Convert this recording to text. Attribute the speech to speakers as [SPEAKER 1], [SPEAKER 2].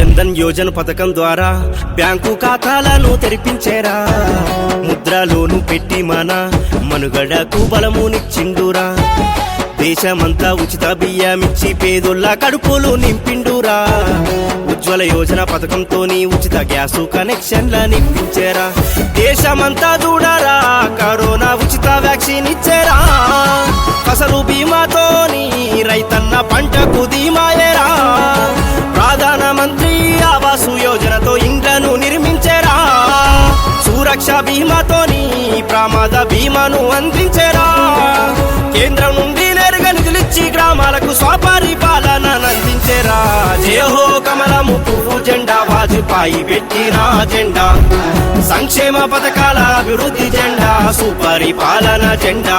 [SPEAKER 1] జన్ధన్ యోజన పథకం ద్వారా బ్యాంకు ఖాతాలను తెరిపించేరా. ముద్ర లోను పెట్టి మన మనుగడకు బలమునిచ్చిండురా. దేశమంతా ఉచిత బియ్యమిచ్చి పేదోళ్ళ కడుపులు నింపిండురా. ఉజ్వల యోజన పథకంతోని ఉచిత గ్యాసు కనెక్షన్ల నింపించారా. దేశమంతా చూడరా కరోనా ఉచిత వ్యాక్సిన్ ఇచ్చారా. ఫసలు బీమాతోని రైతన్న పంటకు సురక్ష బీమాతోని ప్రమాద బీమాను అందించారా కేంద్రం నుండి నేరుగా నిధులిచ్చి గ్రామాలకు స్వపరిపాలన అందించారా జయహో కమలము పువ్వు జెండా వాజ్పాయి పెట్టిన జెండా. సంక్షేమ పథకాల అభివృద్ధి జెండా సుపరిపాలన జెండా.